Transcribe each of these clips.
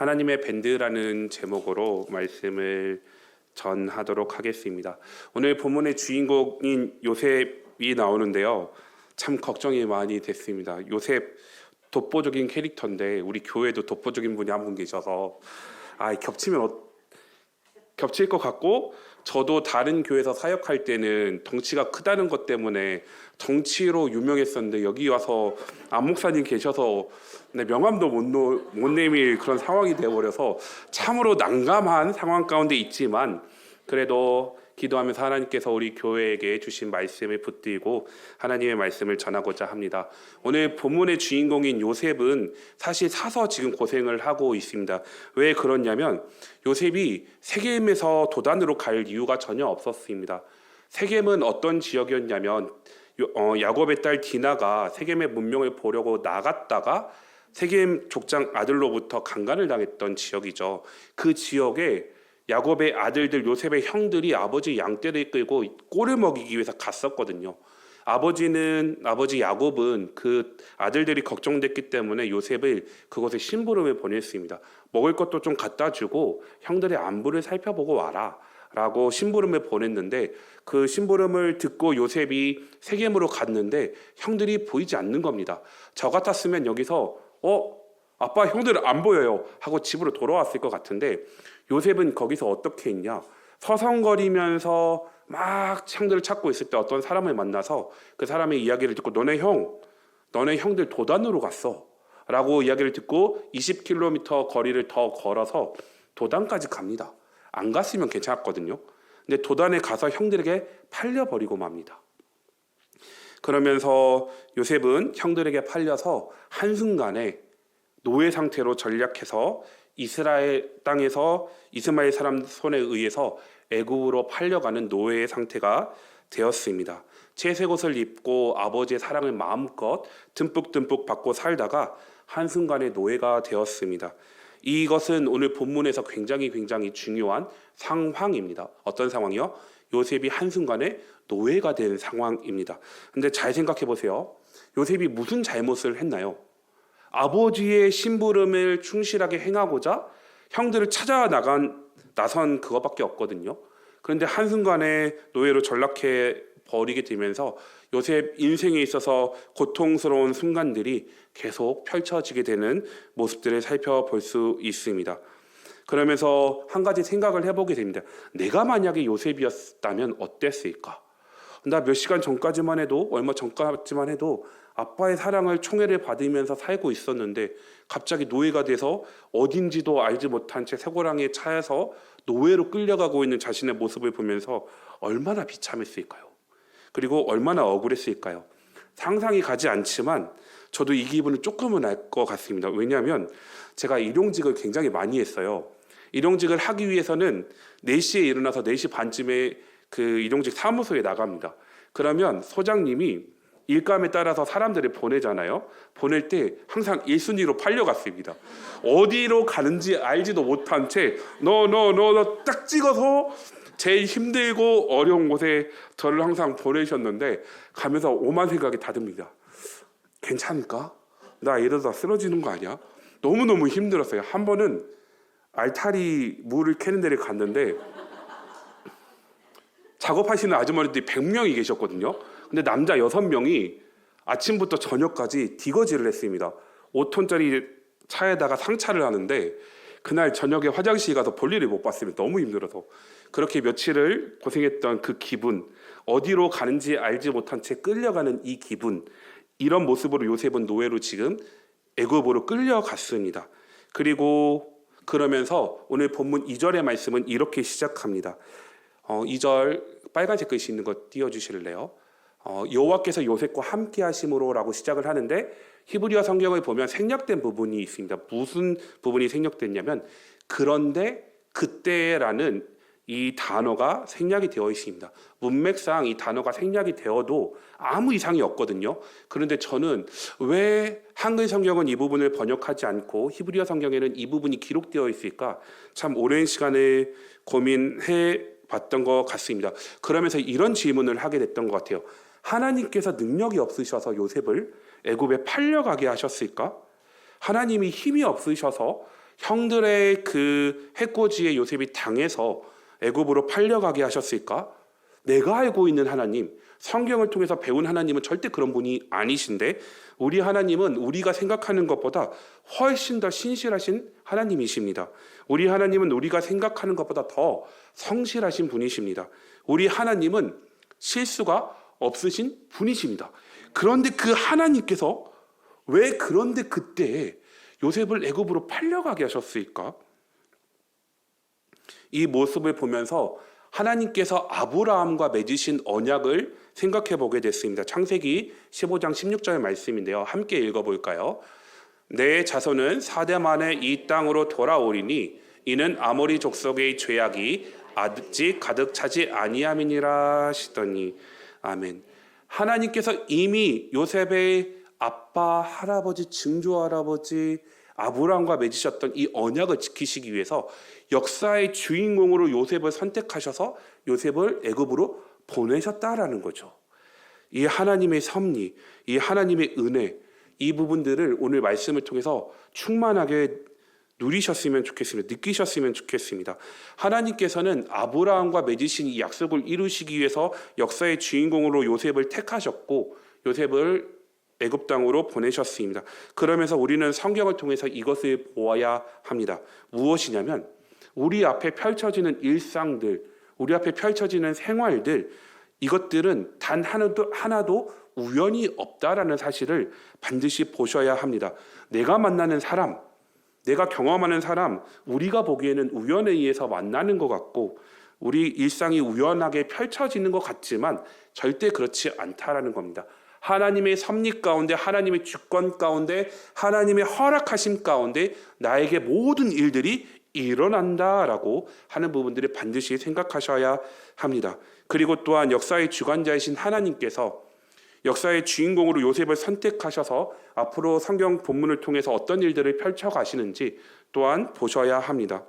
하나님의 밴드라는 제목으로 말씀을 전하도록 하겠습니다. 오늘 본문의 주인공인 요셉이 나오는데요. 참 걱정이 많이 됐습니다. 요셉 독보적인 캐릭터인데 우리 교회도 독보적인 분이 한 분 계셔서 아 겹치면 어, 겹칠 것 같고 저도 다른 교회에서 사역할 때는 덩치가 크다는 것 때문에 정치로 유명했었는데 여기 와서 안 목사님 계셔서 네, 명함도 못, 놓, 못 내밀 그런 상황이 되어버려서 참으로 난감한 상황 가운데 있지만 그래도 기도하면서 하나님께서 우리 교회에게 주신 말씀을 붙들고 하나님의 말씀을 전하고자 합니다. 오늘 본문의 주인공인 요셉은 사실 사서 지금 고생을 하고 있습니다. 왜 그렇냐면 요셉이 세겜에서 도단으로 갈 이유가 전혀 없었습니다. 세겜은 어떤 지역이었냐면 요- 어, 야곱의 딸 디나가 세겜의 문명을 보려고 나갔다가 세겜 족장 아들로부터 강간을 당했던 지역이죠. 그 지역에 야곱의 아들들 요셉의 형들이 아버지 양떼를 끌고 꼴을 먹이기 위해서 갔었거든요. 아버지는 아버지 야곱은 그 아들들이 걱정됐기 때문에 요셉을 그곳에 심부름을 보냈습니다. 먹을 것도 좀 갖다 주고 형들의 안부를 살펴보고 와라. 라고 심부름을 보냈는데 그 심부름을 듣고 요셉이 세겜으로 갔는데 형들이 보이지 않는 겁니다. 저 같았으면 여기서 어 아빠 형들 안 보여요 하고 집으로 돌아왔을 것 같은데 요셉은 거기서 어떻게 했냐? 서성거리면서 막 형들을 찾고 있을 때 어떤 사람을 만나서 그 사람의 이야기를 듣고 너네 형 너네 형들 도단으로 갔어 라고 이야기를 듣고 20km 거리를 더 걸어서 도단까지 갑니다. 안 갔으면 괜찮았거든요. 근데 도단에 가서 형들에게 팔려버리고 맙니다. 그러면서 요셉은 형들에게 팔려서 한순간에 노예 상태로 전략해서 이스라엘 땅에서 이스마엘 사람 손에 의해서 애굽으로 팔려가는 노예의 상태가 되었습니다. 채색 옷을 입고 아버지의 사랑을 마음껏 듬뿍듬뿍 받고 살다가 한순간에 노예가 되었습니다. 이것은 오늘 본문에서 굉장히 굉장히 중요한 상황입니다. 어떤 상황이요? 요셉이 한순간에 노예가 된 상황입니다. 근데 잘 생각해 보세요. 요셉이 무슨 잘못을 했나요? 아버지의 심부름을 충실하게 행하고자 형들을 찾아 나간 나선 그거밖에 없거든요. 그런데 한순간에 노예로 전락해 버리게 되면서 요셉 인생에 있어서 고통스러운 순간들이 계속 펼쳐지게 되는 모습들을 살펴볼 수 있습니다. 그러면서 한 가지 생각을 해보게 됩니다. 내가 만약에 요셉이었다면 어땠을까? 나 몇 시간 전까지만 해도 얼마 전까지만 해도 아빠의 사랑을 총애를 받으면서 살고 있었는데 갑자기 노예가 돼서 어딘지도 알지 못한 채 쇠고랑에 차여서 노예로 끌려가고 있는 자신의 모습을 보면서 얼마나 비참했을까요? 그리고 얼마나 억울했을까요? 상상이 가지 않지만 저도 이 기분을 조금은 알 것 같습니다. 왜냐하면 제가 일용직을 굉장히 많이 했어요. 일용직을 하기 위해서는 4시에 일어나서 4시 반쯤에 그 일용직 사무소에 나갑니다. 그러면 소장님이 일감에 따라서 사람들을 보내잖아요. 보낼 때 항상 1순위로 팔려갔습니다. 어디로 가는지 알지도 못한 채 너 너 너 너 딱 찍어서 제일 힘들고 어려운 곳에 저를 항상 보내셨는데 가면서 오만 생각이 다 듭니다. 괜찮을까? 나 이러다 쓰러지는 거 아니야? 너무너무 힘들었어요. 한 번은 알타리 물을 캐는 데를 갔는데 작업하시는 아주머니들이 100명이 계셨거든요. 근데 남자 6명이 아침부터 저녁까지 디거지를 했습니다. 5톤짜리 차에다가 상차를 하는데 그날 저녁에 화장실 가서 볼일을 못 봤습니다. 너무 힘들어서. 그렇게 며칠을 고생했던 그 기분, 어디로 가는지 알지 못한 채 끌려가는 이 기분, 이런 모습으로 요셉은 노예로 지금 애굽으로 끌려갔습니다. 그리고 그러면서 오늘 본문 2절의 말씀은 이렇게 시작합니다. 어, 2절 빨간색 글씨 있는 거 띄워 주실래요? 어, 여호와께서 요셉과 함께 하심으로라고 시작을 하는데 히브리어 성경을 보면 생략된 부분이 있습니다. 무슨 부분이 생략됐냐면 그런데 그때라는 이 단어가 생략이 되어 있습니다. 문맥상 이 단어가 생략이 되어도 아무 이상이 없거든요. 그런데 저는 왜 한글 성경은 이 부분을 번역하지 않고 히브리어 성경에는 이 부분이 기록되어 있을까? 참 오랜 시간을 고민해 봤던 것 같습니다. 그러면서 이런 질문을 하게 됐던 것 같아요. 하나님께서 능력이 없으셔서 요셉을 애굽에 팔려가게 하셨을까? 하나님이 힘이 없으셔서 형들의 그 해코지에 요셉이 당해서 애굽으로 팔려가게 하셨을까? 내가 알고 있는 하나님, 성경을 통해서 배운 하나님은 절대 그런 분이 아니신데 우리 하나님은 우리가 생각하는 것보다 훨씬 더 신실하신 하나님이십니다. 우리 하나님은 우리가 생각하는 것보다 더 성실하신 분이십니다. 우리 하나님은 실수가 없으신 분이십니다. 그런데 그 하나님께서 왜 그런데 그때 요셉을 애굽으로 팔려가게 하셨을까? 이 모습을 보면서 하나님께서 아브라함과 맺으신 언약을 생각해 보게 됐습니다. 창세기 15장 16절 말씀인데요. 함께 읽어 볼까요? 내 자손은 사대 만에 이 땅으로 돌아오리니 이는 아모리 족속의 죄악이 아직 가득 차지 아니함이니라 하시더니 아멘. 하나님께서 이미 요셉의 아빠, 할아버지, 증조 할아버지 아브라함과 맺으셨던 이 언약을 지키시기 위해서 역사의 주인공으로 요셉을 선택하셔서 요셉을 애굽으로 보내셨다라는 거죠. 이 하나님의 섭리, 이 하나님의 은혜, 이 부분들을 오늘 말씀을 통해서 충만하게 누리셨으면 좋겠습니다. 느끼셨으면 좋겠습니다. 하나님께서는 아브라함과 맺으신 이 약속을 이루시기 위해서 역사의 주인공으로 요셉을 택하셨고 요셉을 애굽 땅으로 보내셨습니다. 그러면서 우리는 성경을 통해서 이것을 보아야 합니다. 무엇이냐면 우리 앞에 펼쳐지는 일상들, 우리 앞에 펼쳐지는 생활들 이것들은 단 하나도 하나도 우연이 없다라는 사실을 반드시 보셔야 합니다. 내가 만나는 사람, 내가 경험하는 사람, 우리가 보기에는 우연에 의해서 만나는 것 같고 우리 일상이 우연하게 펼쳐지는 것 같지만 절대 그렇지 않다라는 겁니다. 하나님의 섭리 가운데 하나님의 주권 가운데 하나님의 허락하심 가운데 나에게 모든 일들이 일어난다라고 하는 부분들을 반드시 생각하셔야 합니다. 그리고 또한 역사의 주관자이신 하나님께서 역사의 주인공으로 요셉을 선택하셔서 앞으로 성경 본문을 통해서 어떤 일들을 펼쳐 가시는지 또한 보셔야 합니다.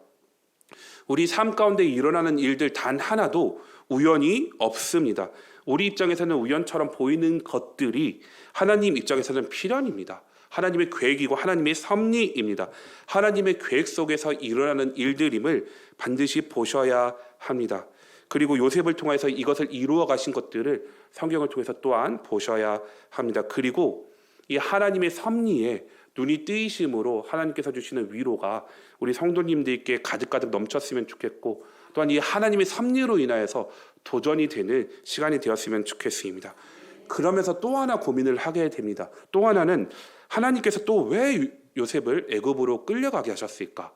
우리 삶 가운데 일어나는 일들 단 하나도 우연이 없습니다. 우리 입장에서는 우연처럼 보이는 것들이 하나님 입장에서는 필연입니다. 하나님의 계획이고 하나님의 섭리입니다. 하나님의 계획 속에서 일어나는 일들임을 반드시 보셔야 합니다. 그리고 요셉을 통해서 이것을 이루어 가신 것들을 성경을 통해서 또한 보셔야 합니다. 그리고 이 하나님의 섭리에 눈이 뜨이심으로 하나님께서 주시는 위로가 우리 성도님들께 가득가득 넘쳤으면 좋겠고 또한 이 하나님의 섭리로 인하여서 도전이 되는 시간이 되었으면 좋겠습니다. 그러면서 또 하나 고민을 하게 됩니다. 또 하나는 하나님께서 또 왜 요셉을 애굽으로 끌려가게 하셨을까?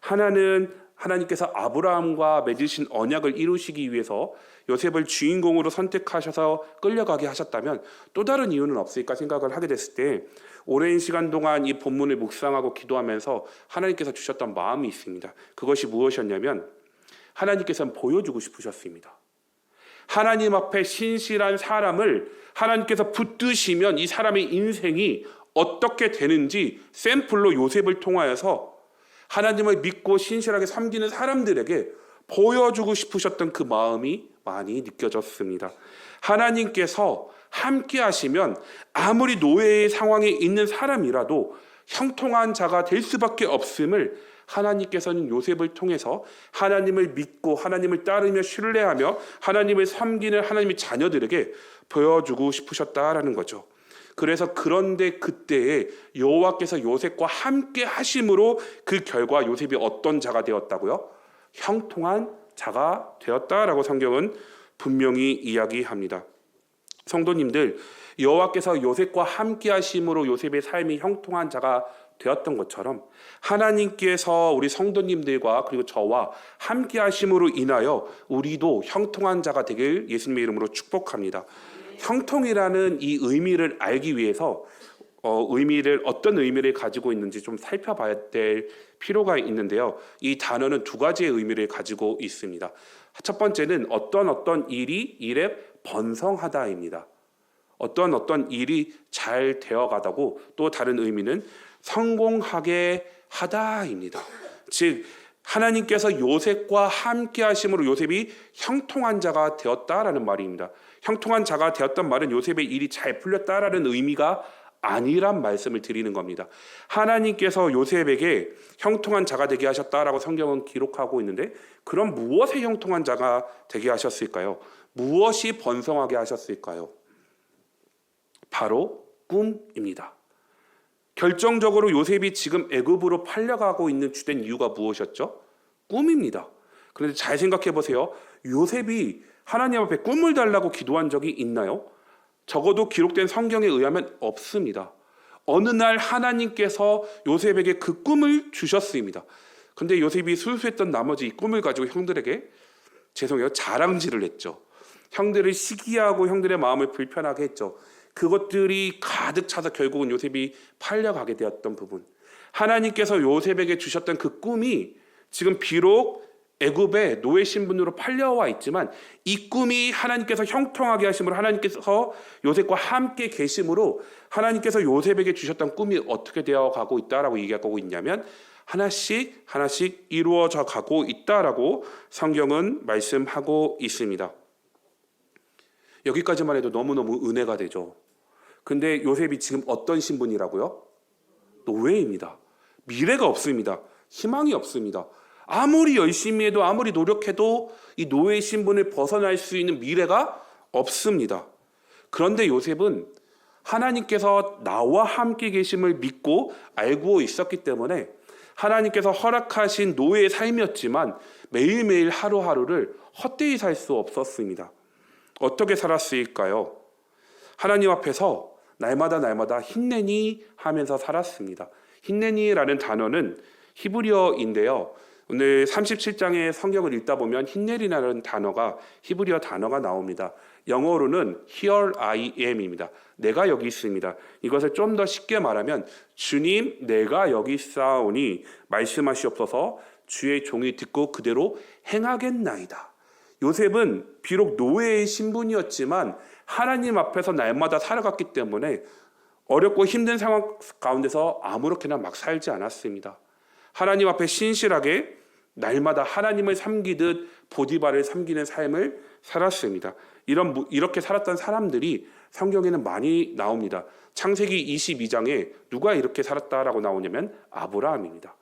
하나는 하나님께서 아브라함과 맺으신 언약을 이루시기 위해서 요셉을 주인공으로 선택하셔서 끌려가게 하셨다면 또 다른 이유는 없을까 생각을 하게 됐을 때 오랜 시간 동안 이 본문을 묵상하고 기도하면서 하나님께서 주셨던 마음이 있습니다. 그것이 무엇이었냐면 하나님께서는 보여주고 싶으셨습니다. 하나님 앞에 신실한 사람을 하나님께서 붙드시면 이 사람의 인생이 어떻게 되는지 샘플로 요셉을 통하여서 하나님을 믿고 신실하게 섬기는 사람들에게 보여주고 싶으셨던 그 마음이 많이 느껴졌습니다. 하나님께서 함께 하시면 아무리 노예의 상황에 있는 사람이라도 형통한 자가 될 수밖에 없음을 하나님께서는 요셉을 통해서 하나님을 믿고 하나님을 따르며 신뢰하며 하나님을 섬기는 하나님의 자녀들에게 보여주고 싶으셨다라는 거죠. 그래서 그런데 그때에 여호와께서 요셉과 함께 하심으로 그 결과 요셉이 어떤 자가 되었다고요? 형통한 자가 되었다라고 성경은 분명히 이야기합니다. 성도님들 여호와께서 요셉과 함께 하심으로 요셉의 삶이 형통한 자가 되었던 것처럼 하나님께서 우리 성도님들과 그리고 저와 함께 하심으로 인하여 우리도 형통한 자가 되길 예수님의 이름으로 축복합니다. 형통이라는 이 의미를 알기 위해서 어, 의미를 어떤 의미를 가지고 있는지 좀 살펴봐야 될 필요가 있는데요. 이 단어는 두 가지의 의미를 가지고 있습니다. 첫 번째는 어떤 어떤 일이 일에 번성하다입니다. 어떤 어떤 일이 잘 되어가다고 또 다른 의미는 성공하게 하다입니다. 즉 하나님께서 요셉과 함께 하심으로 요셉이 형통한 자가 되었다라는 말입니다. 형통한 자가 되었던 말은 요셉의 일이 잘 풀렸다라는 의미가 아니란 말씀을 드리는 겁니다. 하나님께서 요셉에게 형통한 자가 되게 하셨다라고 성경은 기록하고 있는데 그럼 무엇에 형통한 자가 되게 하셨을까요? 무엇이 번성하게 하셨을까요? 바로 꿈입니다. 결정적으로 요셉이 지금 애굽으로 팔려가고 있는 주된 이유가 무엇이었죠? 꿈입니다. 그런데 잘 생각해 보세요. 요셉이 하나님 앞에 꿈을 달라고 기도한 적이 있나요? 적어도 기록된 성경에 의하면 없습니다. 어느 날 하나님께서 요셉에게 그 꿈을 주셨습니다. 근데 요셉이 순수했던 나머지 이 꿈을 가지고 형들에게 죄송해요 자랑질을 했죠. 형들을 시기하고 형들의 마음을 불편하게 했죠. 그것들이 가득 차서 결국은 요셉이 팔려가게 되었던 부분. 하나님께서 요셉에게 주셨던 그 꿈이 지금 비록 애굽의 노예 신분으로 팔려와 있지만 이 꿈이 하나님께서 형통하게 하심으로 하나님께서 요셉과 함께 계심으로 하나님께서 요셉에게 주셨던 꿈이 어떻게 되어 가고 있다라고 얘기하고 있냐면 하나씩 하나씩 이루어져 가고 있다라고 성경은 말씀하고 있습니다. 여기까지만 해도 너무너무 은혜가 되죠. 근데 요셉이 지금 어떤 신분이라고요? 노예입니다. 미래가 없습니다. 희망이 없습니다. 아무리 열심히 해도 아무리 노력해도 이 노예 신분을 벗어날 수 있는 미래가 없습니다. 그런데 요셉은 하나님께서 나와 함께 계심을 믿고 알고 있었기 때문에 하나님께서 허락하신 노예의 삶이었지만 매일매일 하루하루를 헛되이 살 수 없었습니다. 어떻게 살았을까요? 하나님 앞에서 날마다 날마다 힘내니 하면서 살았습니다. 힘내니라는 단어는 히브리어인데요. 오늘 37장의 성경을 읽다 보면 힘내리라는 단어가 히브리어 단어가 나옵니다. 영어로는 here I am입니다. 내가 여기 있습니다. 이것을 좀 더 쉽게 말하면 주님 내가 여기 있사오니 말씀하시옵소서 주의 종이 듣고 그대로 행하겠나이다. 요셉은 비록 노예의 신분이었지만 하나님 앞에서 날마다 살아갔기 때문에 어렵고 힘든 상황 가운데서 아무렇게나 막 살지 않았습니다. 하나님 앞에 신실하게 날마다 하나님을 섬기듯 보디바를 섬기는 삶을 살았습니다. 이런 이렇게 살았던 사람들이 성경에는 많이 나옵니다. 창세기 22장에 누가 이렇게 살았다라고 나오냐면 아브라함입니다.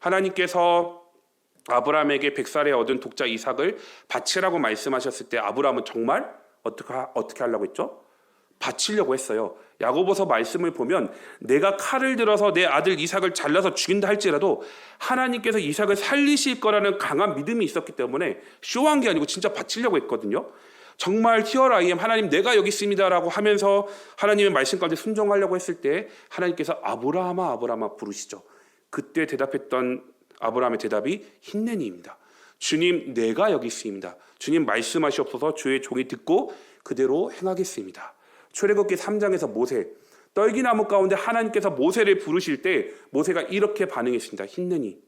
하나님께서 아브라함에게 백살에 얻은 독자 이삭을 바치라고 말씀하셨을 때 아브라함은 정말 어떻게 어떻게 하려고 했죠? 바치려고 했어요. 야고보서 말씀을 보면 내가 칼을 들어서 내 아들 이삭을 잘라서 죽인다 할지라도 하나님께서 이삭을 살리실 거라는 강한 믿음이 있었기 때문에 쇼한 게 아니고 진짜 바치려고 했거든요. 정말 히어라 아이엠 하나님 내가 여기 있습니다라고 하면서 하나님의 말씀 가운데 순종하려고 했을 때 하나님께서 아브라함아 아브라함아 부르시죠. 그때 대답했던 아브라함의 대답이 힘내니입니다. 주님 내가 여기 있습니다. 주님 말씀하시옵소서 주의 종이 듣고 그대로 행하겠습니다. 출애굽기 3장에서 모세 떨기나무 가운데 하나님께서 모세를 부르실 때 모세가 이렇게 반응했습니다. 힘내니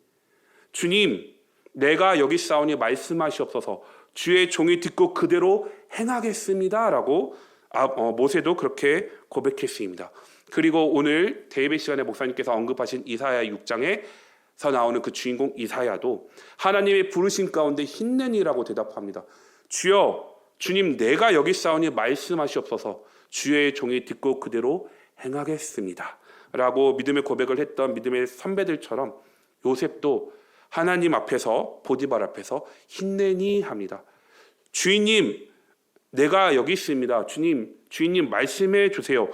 주님 내가 여기 싸우니 말씀하시옵소서 주의 종이 듣고 그대로 행하겠습니다라고 아, 어, 모세도 그렇게 고백했습니다. 그리고 오늘 대예배 시간에 목사님께서 언급하신 이사야 6장에 서 나오는 그 주인공 이사야도 하나님의 부르신 가운데 힘내니라고 대답합니다. 주여 주님 내가 여기 싸우니 말씀하시옵소서 주의 종이 듣고 그대로 행하겠습니다. 라고 믿음의 고백을 했던 믿음의 선배들처럼 요셉도 하나님 앞에서 보디발 앞에서 힘내니 합니다. 주인님, 내가 여기 있습니다. 주님, 주인님 말씀해 주세요.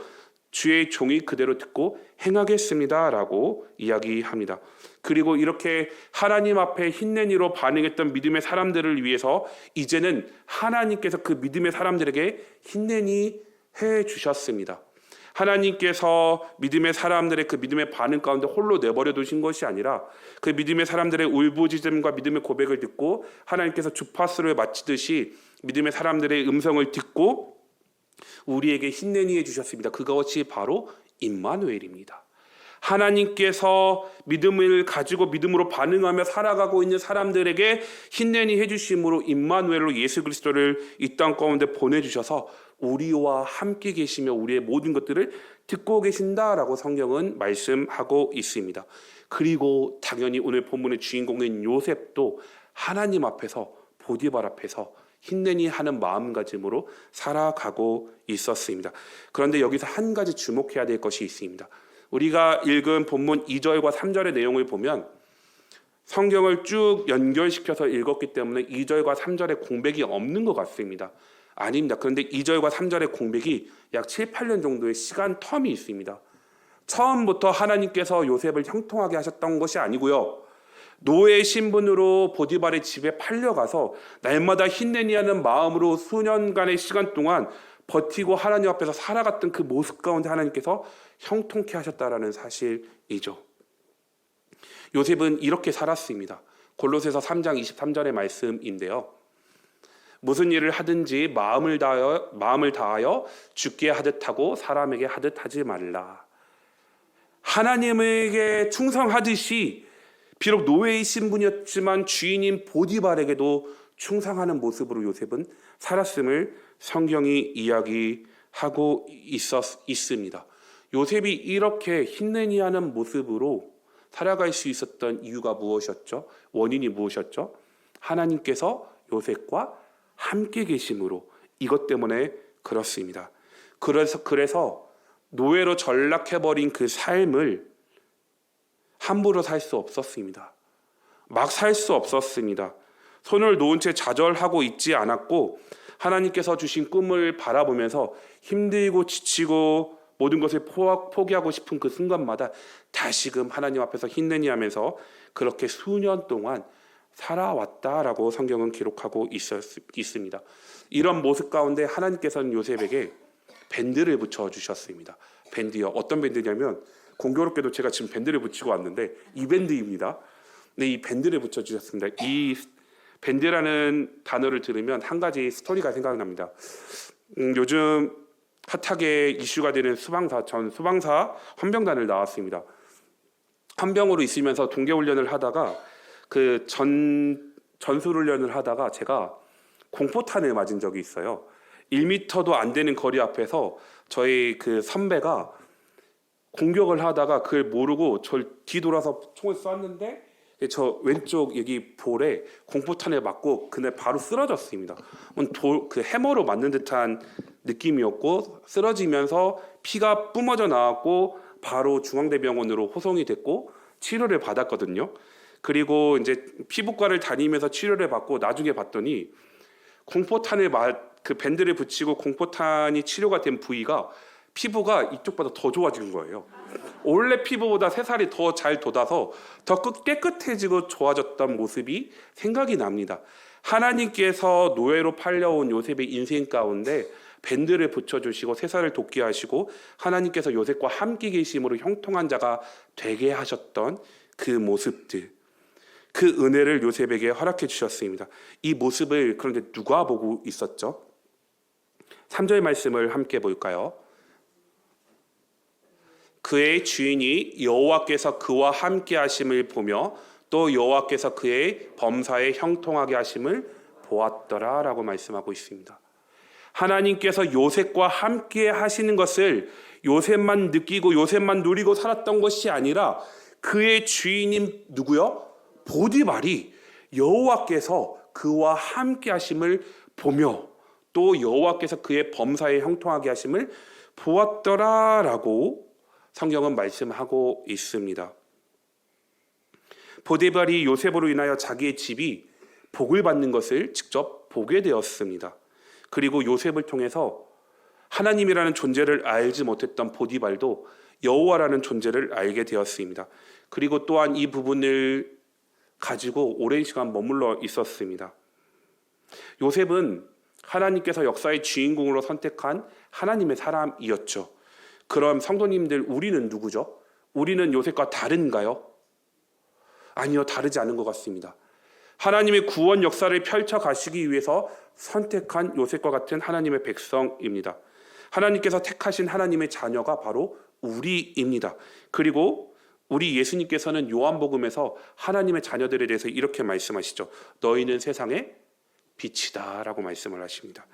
주의 종이 그대로 듣고 행하겠습니다라고 이야기합니다. 그리고 이렇게 하나님 앞에 힘내니로 반응했던 믿음의 사람들을 위해서 이제는 하나님께서 그 믿음의 사람들에게 힘내니 해 주셨습니다. 하나님께서 믿음의 사람들의 그 믿음의 반응 가운데 홀로 내버려 두신 것이 아니라 그 믿음의 사람들의 울부짖음과 믿음의 고백을 듣고 하나님께서 주파수를 마치듯이 믿음의 사람들의 음성을 듣고 우리에게 힘내니 해 주셨습니다. 그것이 바로 임마누엘입니다. 하나님께서 믿음을 가지고 믿음으로 반응하며 살아가고 있는 사람들에게 힘내니 해주심으로 임마누엘로 예수 그리스도를 이 땅 가운데 보내주셔서 우리와 함께 계시며 우리의 모든 것들을 듣고 계신다라고 성경은 말씀하고 있습니다. 그리고 당연히 오늘 본문의 주인공인 요셉도 하나님 앞에서 보디발 앞에서 힘내니 하는 마음가짐으로 살아가고 있었습니다. 그런데 여기서 한 가지 주목해야 될 것이 있습니다. 우리가 읽은 본문 2절과 3절의 내용을 보면 성경을 쭉 연결시켜서 읽었기 때문에 2절과 3절의 공백이 없는 것 같습니다. 아닙니다. 그런데 2절과 3절의 공백이 약 7, 8년 정도의 시간 텀이 있습니다. 처음부터 하나님께서 요셉을 형통하게 하셨던 것이 아니고요. 노예 신분으로 보디발의 집에 팔려가서 날마다 힘내니 하는 마음으로 수년간의 시간 동안 버티고 하나님 앞에서 살아갔던 그 모습 가운데 하나님께서 형통케 하셨다라는 사실이죠. 요셉은 이렇게 살았습니다. 골로새서 3장 23절의 말씀인데요. 무슨 일을 하든지 마음을 다하여 마음을 다하여 죽게 하듯 하고 사람에게 하듯 하지 말라. 하나님에게 충성하듯이 비록 노예의 신분이었지만 주인인 보디발에게도 충성하는 모습으로 요셉은 살았음을 성경이 이야기하고 있었, 있습니다. 요셉이 이렇게 힘내니 하는 모습으로 살아갈 수 있었던 이유가 무엇이었죠? 원인이 무엇이었죠? 하나님께서 요셉과 함께 계심으로 이것 때문에 그렇습니다. 그래서 그래서 노예로 전락해 버린 그 삶을 함부로 살 수 없었습니다. 막 살 수 없었습니다. 손을 놓은 채 좌절하고 있지 않았고 하나님께서 주신 꿈을 바라보면서 힘들고 지치고 모든 것을 포기하고 싶은 그 순간마다 다시금 하나님 앞에서 힘내니 하면서 그렇게 수년 동안 살아왔다라고 성경은 기록하고 있었, 있습니다. 이런 모습 가운데 하나님께서는 요셉에게 밴드를 붙여 주셨습니다. 밴드요. 어떤 밴드냐면 공교롭게도 제가 지금 밴드를 붙이고 왔는데 이 밴드입니다. 네, 이 밴드를 붙여 주셨습니다. 이 밴드라는 단어를 들으면 한 가지 스토리가 생각납니다. 음, 요즘 핫하게 이슈가 되는 수방사 전 수방사 헌병단을 나왔습니다. 헌병으로 있으면서 동계 훈련을 하다가 그 전 전술 훈련을 하다가 제가 공포탄을 맞은 적이 있어요. 1미터도 안 되는 거리 앞에서 저희 그 선배가 공격을 하다가 그걸 모르고 절 뒤돌아서 총을 쐈는데 저 왼쪽 여기 볼에 공포탄에 맞고 그날 바로 쓰러졌습니다. 돌, 그 해머로 맞는 듯한 느낌이었고 쓰러지면서 피가 뿜어져 나왔고 바로 중앙대병원으로 호송이 됐고 치료를 받았거든요. 그리고 이제 피부과를 다니면서 치료를 받고 나중에 봤더니 공포탄을 맞, 그 밴드를 붙이고 공포탄이 치료가 된 부위가 피부가 이쪽보다 더 좋아진 거예요. 원래 피부보다 새살이 더 잘 돋아서 더 깨끗해지고 좋아졌던 모습이 생각이 납니다. 하나님께서 노예로 팔려온 요셉의 인생 가운데 밴드를 붙여주시고 새살을 돋게 하시고 하나님께서 요셉과 함께 계심으로 형통한 자가 되게 하셨던 그 모습들 그 은혜를 요셉에게 허락해 주셨습니다. 이 모습을 그런데 누가 보고 있었죠? 3절 말씀을 함께 볼까요? 그의 주인이 여호와께서 그와 함께 하심을 보며 또 여호와께서 그의 범사에 형통하게 하심을 보았더라라고 말씀하고 있습니다. 하나님께서 요셉과 함께 하시는 것을 요셉만 느끼고 요셉만 누리고 살았던 것이 아니라 그의 주인인 누구요? 보디발이 여호와께서 그와 함께 하심을 보며 또 여호와께서 그의 범사에 형통하게 하심을 보았더라라고 성경은 말씀하고 있습니다. 보디발이 요셉으로 인하여 자기의 집이 복을 받는 것을 직접 보게 되었습니다. 그리고 요셉을 통해서 하나님이라는 존재를 알지 못했던 보디발도 여호와라는 존재를 알게 되었습니다. 그리고 또한 이 부분을 가지고 오랜 시간 머물러 있었습니다. 요셉은 하나님께서 역사의 주인공으로 선택한 하나님의 사람이었죠. 그럼 성도님들 우리는 누구죠? 우리는 요셉과 다른가요? 아니요, 다르지 않은 것 같습니다. 하나님의 구원 역사를 펼쳐 가시기 위해서 선택한 요셉과 같은 하나님의 백성입니다. 하나님께서 택하신 하나님의 자녀가 바로 우리입니다. 그리고 우리 예수님께서는 요한복음에서 하나님의 자녀들에 대해서 이렇게 말씀하시죠. 너희는 세상의 빛이다라고 말씀을 하십니다.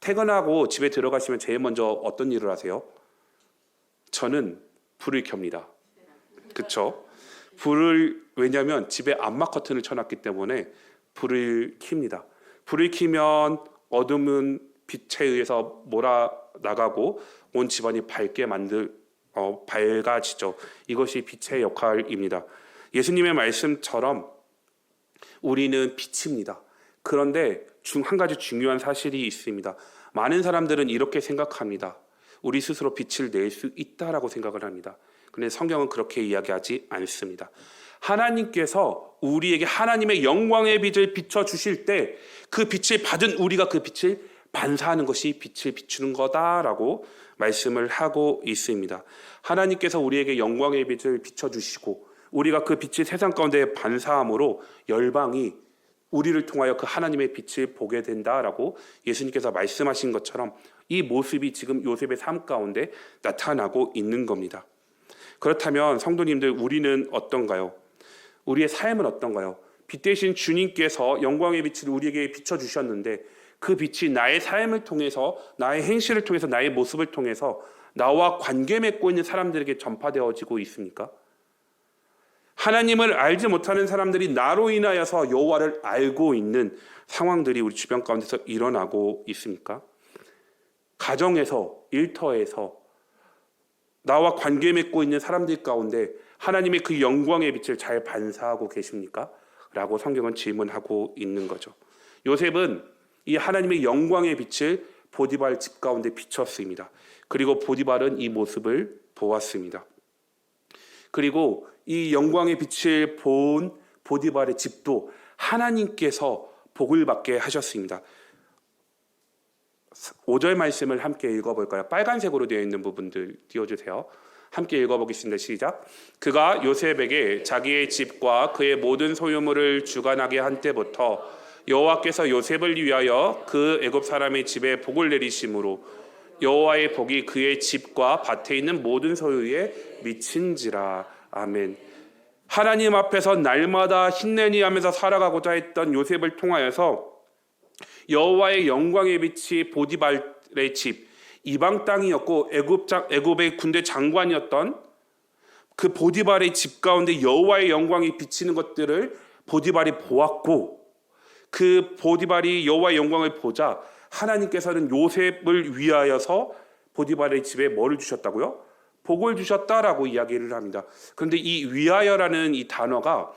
퇴근하고 집에 들어가시면 제일 먼저 어떤 일을 하세요? 저는 불을 켭니다. 그렇죠? 불을 왜냐하면 집에 암막 커튼을 쳐놨기 때문에 불을 킵니다. 불을 켜면 어둠은 빛에 의해서 몰아 나가고 온 집안이 밝게 만들 어, 밝아지죠. 이것이 빛의 역할입니다. 예수님의 말씀처럼 우리는 빛입니다. 그런데 중 한 가지 중요한 사실이 있습니다. 많은 사람들은 이렇게 생각합니다. 우리 스스로 빛을 낼 수 있다라고 생각을 합니다. 그런데 성경은 그렇게 이야기하지 않습니다. 하나님께서 우리에게 하나님의 영광의 빛을 비춰 주실 때 그 빛을 받은 우리가 그 빛을 반사하는 것이 빛을 비추는 거다라고 말씀을 하고 있습니다. 하나님께서 우리에게 영광의 빛을 비춰 주시고 우리가 그 빛이 세상 가운데 반사함으로 열방이 우리를 통하여 그 하나님의 빛을 보게 된다라고 예수님께서 말씀하신 것처럼 이 모습이 지금 요셉의 삶 가운데 나타나고 있는 겁니다. 그렇다면 성도님들 우리는 어떤가요? 우리의 삶은 어떤가요? 빛 대신 주님께서 영광의 빛을 우리에게 비춰 주셨는데 그 빛이 나의 삶을 통해서 나의 행실을 통해서 나의 모습을 통해서 나와 관계 맺고 있는 사람들에게 전파되어지고 있습니까? 하나님을 알지 못하는 사람들이 나로 인하여서 여호와를 알고 있는 상황들이 우리 주변 가운데서 일어나고 있습니까? 가정에서 일터에서 나와 관계 맺고 있는 사람들 가운데 하나님의 그 영광의 빛을 잘 반사하고 계십니까? 라고 성경은 질문하고 있는 거죠. 요셉은 이 하나님의 영광의 빛을 보디발 집 가운데 비췄습니다. 그리고 보디발은 이 모습을 보았습니다. 그리고 이 영광의 빛을 본 보디발의 집도 하나님께서 복을 받게 하셨습니다. 5절 말씀을 함께 읽어볼까요? 빨간색으로 되어 있는 부분들 띄워주세요. 함께 읽어보겠습니다. 시작. 그가 요셉에게 자기의 집과 그의 모든 소유물을 주관하게 한 때부터 여호와께서 요셉을 위하여 그 애굽 사람의 집에 복을 내리심으로 여호와의 복이 그의 집과 밭에 있는 모든 소유에 미친지라. 아멘. 하나님 앞에서 날마다 힘내니 하면서 살아가고자 했던 요셉을 통하여서 여호와의 영광의 빛이 보디발의 집 이방 땅이었고 애굽 장 애굽의 군대 장관이었던 그 보디발의 집 가운데 여호와의 영광이 비치는 것들을 보디발이 보았고 그 보디발이 여호와의 영광을 보자 하나님께서는 요셉을 위하여서 보디발의 집에 뭐를 주셨다고요? 복을 주셨다라고 이야기를 합니다. 그런데 이 위하여라는 이 단어가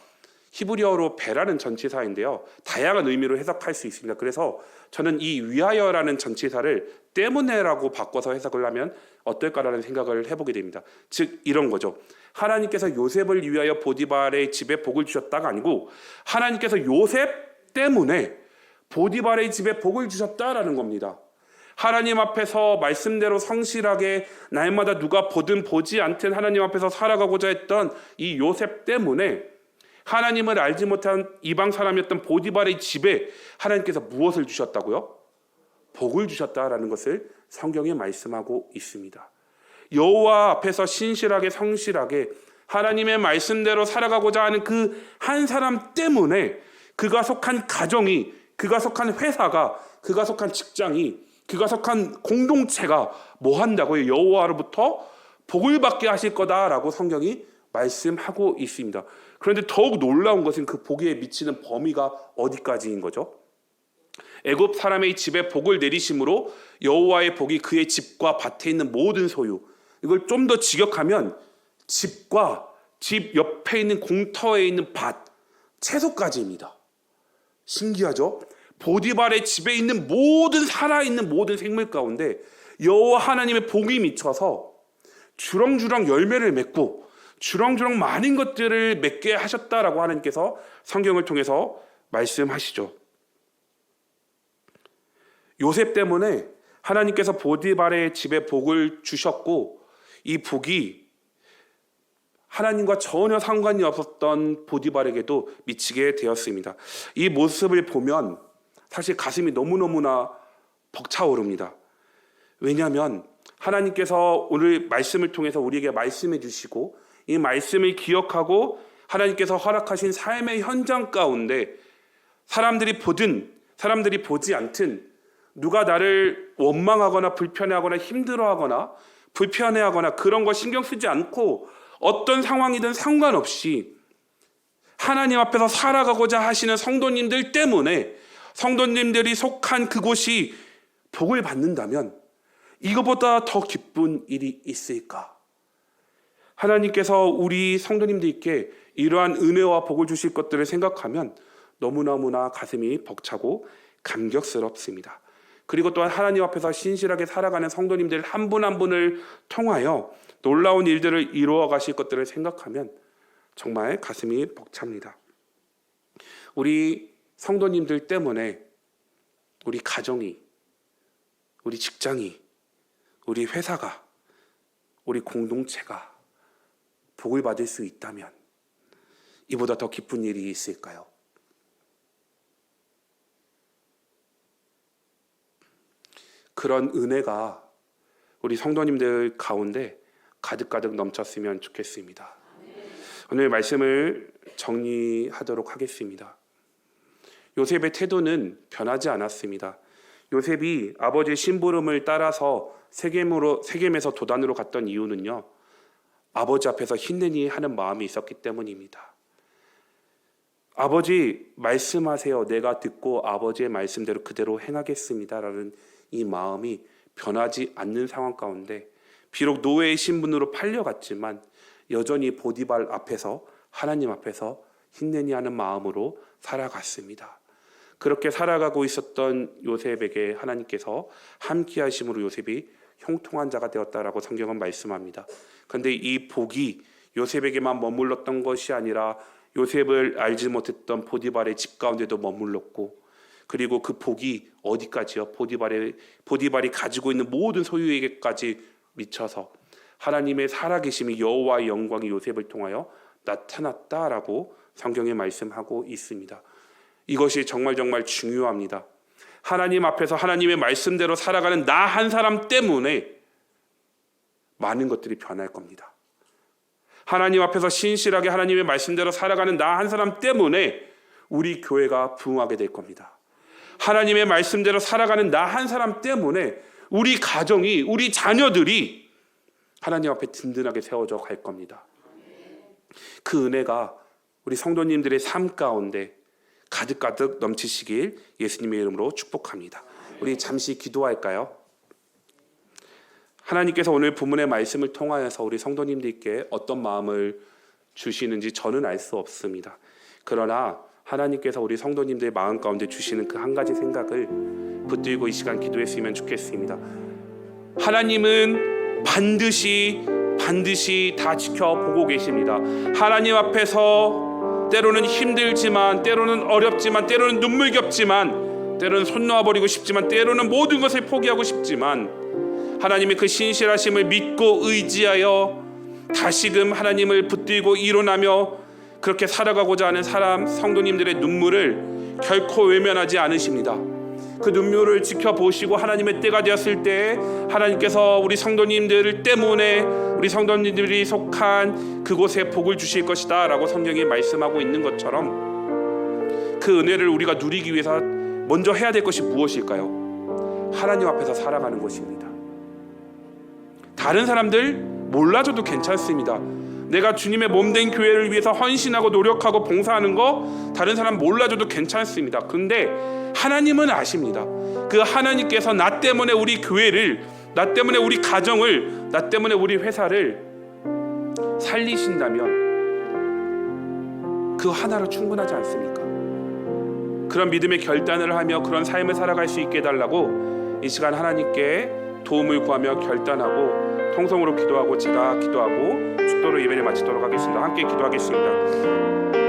히브리어로 배라는 전치사인데요. 다양한 의미로 해석할 수 있습니다. 그래서 저는 이 위하여라는 전치사를 때문에라고 바꿔서 해석을 하면 어떨까라는 생각을 해보게 됩니다. 즉 이런 거죠. 하나님께서 요셉을 위하여 보디발의 집에 복을 주셨다가 아니고 하나님께서 요셉 때문에 보디발의 집에 복을 주셨다라는 겁니다. 하나님 앞에서 말씀대로 성실하게 날마다 누가 보든 보지 않든 하나님 앞에서 살아가고자 했던 이 요셉 때문에 하나님을 알지 못한 이방 사람이었던 보디발의 집에 하나님께서 무엇을 주셨다고요? 복을 주셨다라는 것을 성경에 말씀하고 있습니다. 여호와 앞에서 신실하게 성실하게 하나님의 말씀대로 살아가고자 하는 그 한 사람 때문에 그가 속한 가정이 그가 속한 회사가 그가 속한 직장이 그가 속한 공동체가 뭐 한다고요? 여호와로부터 복을 받게 하실 거다라고 성경이 말씀하고 있습니다. 그런데 더욱 놀라운 것은 그 복에 미치는 범위가 어디까지인 거죠? 애굽 사람의 집에 복을 내리심으로 여호와의 복이 그의 집과 밭에 있는 모든 소유 이걸 좀 더 직역하면 집과 집 옆에 있는 공터에 있는 밭 채소까지입니다. 신기하죠? 보디발의 집에 있는 모든 살아있는 모든 생물 가운데 여호와 하나님의 복이 미쳐서 주렁주렁 열매를 맺고 주렁주렁 많은 것들을 맺게 하셨다라고 하나님께서 성경을 통해서 말씀하시죠. 요셉 때문에 하나님께서 보디발의 집에 복을 주셨고 이 복이 하나님과 전혀 상관이 없었던 보디발에게도 미치게 되었습니다. 이 모습을 보면 사실 가슴이 너무너무나 벅차오릅니다. 왜냐하면 하나님께서 오늘 말씀을 통해서 우리에게 말씀해 주시고 이 말씀을 기억하고 하나님께서 허락하신 삶의 현장 가운데 사람들이 보든 사람들이 보지 않든 누가 나를 원망하거나 불편해하거나 힘들어하거나 불편해하거나 그런 거 신경 쓰지 않고 어떤 상황이든 상관없이 하나님 앞에서 살아가고자 하시는 성도님들 때문에 성도님들이 속한 그곳이 복을 받는다면 이것보다 더 기쁜 일이 있을까? 하나님께서 우리 성도님들께 이러한 은혜와 복을 주실 것들을 생각하면 너무너무나 가슴이 벅차고 감격스럽습니다. 그리고 또한 하나님 앞에서 신실하게 살아가는 성도님들 한 분한 분을 통하여 놀라운 일들을 이루어 가실 것들을 생각하면 정말 가슴이 벅찹니다. 우리 성도님들 때문에 우리 가정이, 우리 직장이, 우리 회사가, 우리 공동체가 복을 받을 수 있다면 이보다 더 기쁜 일이 있을까요? 그런 은혜가 우리 성도님들 가운데 가득가득 넘쳤으면 좋겠습니다. 오늘 말씀을 정리하도록 하겠습니다. 요셉의 태도는 변하지 않았습니다. 요셉이 아버지의 심부름을 따라서 세겜으로 세겜에서 도단으로 갔던 이유는요. 아버지 앞에서 힘내니 하는 마음이 있었기 때문입니다. 아버지 말씀하세요. 내가 듣고 아버지의 말씀대로 그대로 행하겠습니다라는 이 마음이 변하지 않는 상황 가운데 비록 노예의 신분으로 팔려갔지만 여전히 보디발 앞에서 하나님 앞에서 힘내니 하는 마음으로 살아갔습니다. 그렇게 살아가고 있었던 요셉에게 하나님께서 함께 하심으로 요셉이 형통한 자가 되었다라고 성경은 말씀합니다. 그런데 이 복이 요셉에게만 머물렀던 것이 아니라 요셉을 알지 못했던 보디발의 집 가운데도 머물렀고 그리고 그 복이 어디까지요? 보디발의 보디발이 가지고 있는 모든 소유에게까지 미쳐서 하나님의 살아계심이 여호와의 영광이 요셉을 통하여 나타났다라고 성경에 말씀하고 있습니다. 이것이 정말 정말 중요합니다. 하나님 앞에서 하나님의 말씀대로 살아가는 나 한 사람 때문에 많은 것들이 변할 겁니다. 하나님 앞에서 신실하게 하나님의 말씀대로 살아가는 나 한 사람 때문에 우리 교회가 부흥하게 될 겁니다. 하나님의 말씀대로 살아가는 나 한 사람 때문에 우리 가정이 우리 자녀들이 하나님 앞에 든든하게 세워져 갈 겁니다. 그 은혜가 우리 성도님들의 삶 가운데 가득가득 넘치시길 예수님의 이름으로 축복합니다. 우리 잠시 기도할까요? 하나님께서 오늘 본문의 말씀을 통하여서 우리 성도님들께 어떤 마음을 주시는지 저는 알 수 없습니다. 그러나 하나님께서 우리 성도님들의 마음 가운데 주시는 그 한 가지 생각을 붙들고 이 시간 기도했으면 좋겠습니다. 하나님은 반드시 반드시 다 지켜보고 계십니다. 하나님 앞에서 때로는 힘들지만 때로는 어렵지만 때로는 눈물겹지만 때로는 손 놓아버리고 싶지만 때로는 모든 것을 포기하고 싶지만 하나님의 그 신실하심을 믿고 의지하여 다시금 하나님을 붙들고 일어나며 그렇게 살아가고자 하는 사람 성도님들의 눈물을 결코 외면하지 않으십니다. 그 눈물을 지켜보시고 하나님의 때가 되었을 때 하나님께서 우리 성도님들 때문에 우리 성도님들이 속한 그곳에 복을 주실 것이다 라고 성경이 말씀하고 있는 것처럼 그 은혜를 우리가 누리기 위해서 먼저 해야 될 것이 무엇일까요? 하나님 앞에서 살아가는 것입니다. 다른 사람들 몰라줘도 괜찮습니다. 내가 주님의 몸된 교회를 위해서 헌신하고 노력하고 봉사하는 거 다른 사람 몰라줘도 괜찮습니다. 근데 하나님은 아십니다. 그 하나님께서 나 때문에 우리 교회를 나 때문에 우리 가정을 나 때문에 우리 회사를 살리신다면 그 하나로 충분하지 않습니까? 그런 믿음의 결단을 하며 그런 삶을 살아갈 수 있게 해달라고 이 시간 하나님께 도움을 구하며 결단하고 통성으로 기도하고 제가 기도하고 축도로 예배를 마치도록 하겠습니다. 함께 기도하겠습니다.